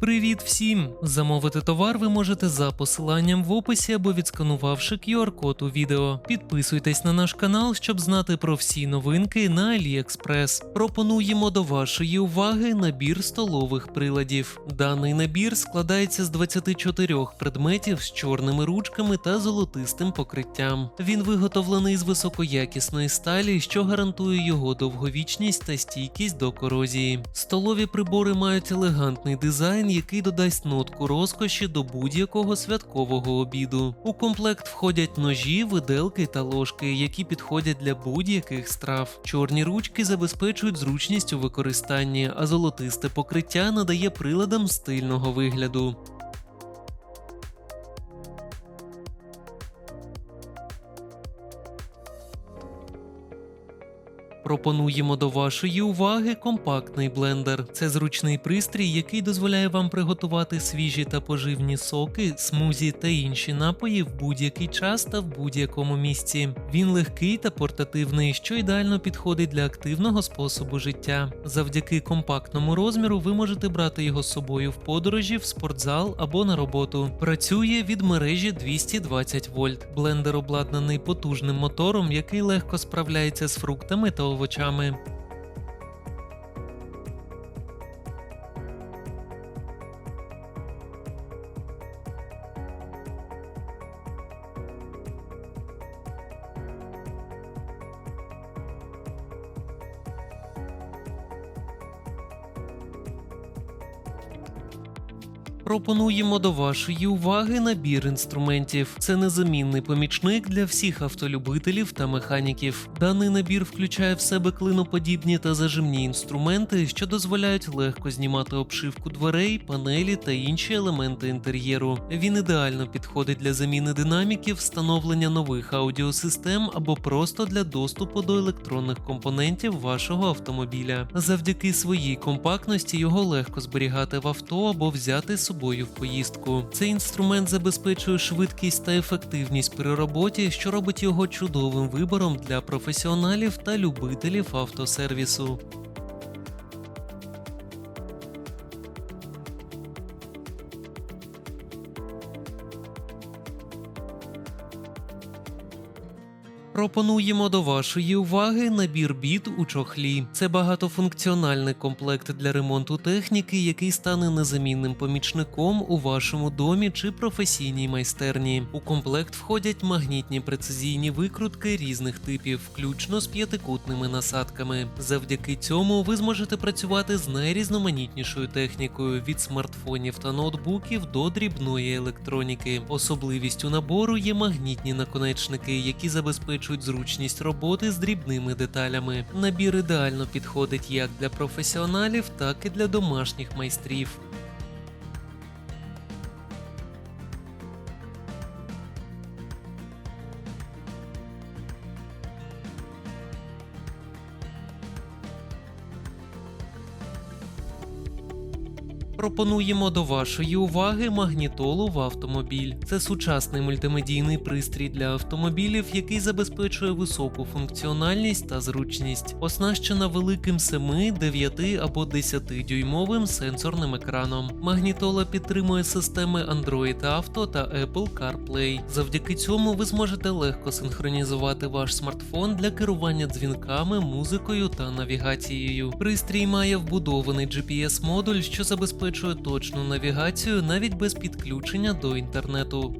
Привіт всім! Замовити товар ви можете за посиланням в описі або відсканувавши QR-код у відео. Підписуйтесь на наш канал, щоб знати про всі новинки на AliExpress. Пропонуємо до вашої уваги набір столових приладів. Даний набір складається з 24 предметів з чорними ручками та золотистим покриттям. Він виготовлений з високоякісної сталі, що гарантує його довговічність та стійкість до корозії. Столові прибори мають елегантний дизайн, який додасть нотку розкоші до будь-якого святкового обіду. У комплект входять ножі, виделки та ложки, які підходять для будь-яких страв. Чорні ручки забезпечують зручність у використанні, а золотисте покриття надає приладам стильного вигляду. Пропонуємо до вашої уваги компактний блендер. Це зручний пристрій, який дозволяє вам приготувати свіжі та поживні соки, смузі та інші напої в будь-який час та в будь-якому місці. Він легкий та портативний, що ідеально підходить для активного способу життя. Завдяки компактному розміру ви можете брати його з собою в подорожі, в спортзал або на роботу. Працює від мережі 220 вольт. Блендер обладнаний потужним мотором, який легко справляється з фруктами та овочами. Пропонуємо до вашої уваги набір інструментів. Це незамінний помічник для всіх автолюбителів та механіків. Даний набір включає в себе клиноподібні та зажимні інструменти, що дозволяють легко знімати обшивку дверей, панелі та інші елементи інтер'єру. Він ідеально підходить для заміни динаміків, встановлення нових аудіосистем або просто для доступу до електронних компонентів вашого автомобіля. Завдяки своїй компактності його легко зберігати в авто або взяти з собою в поїздку. Цей інструмент забезпечує швидкість та ефективність при роботі, що робить його чудовим вибором для професіоналів та любителів автосервісу. Пропонуємо до вашої уваги набір біт у чохлі. Це багатофункціональний комплект для ремонту техніки, який стане незамінним помічником у вашому домі чи професійній майстерні. У комплект входять магнітні прецизійні викрутки різних типів, включно з п'ятикутними насадками. Завдяки цьому ви зможете працювати з найрізноманітнішою технікою від смартфонів та ноутбуків до дрібної електроніки. Особливістю набору є магнітні наконечники, які забезпечують зручність роботи з дрібними деталями. Набір ідеально підходить як для професіоналів, так і для домашніх майстрів. Пропонуємо до вашої уваги магнітолу в автомобіль. Це сучасний мультимедійний пристрій для автомобілів, який забезпечує високу функціональність та зручність, оснащена великим 7, 9 або 10 дюймовим сенсорним екраном. Магнітола підтримує системи Android Auto та Apple CarPlay. Завдяки цьому ви зможете легко синхронізувати ваш смартфон для керування дзвінками, музикою та навігацією. Пристрій має вбудований GPS-модуль, що забезпечує точну навігацію навіть без підключення до інтернету.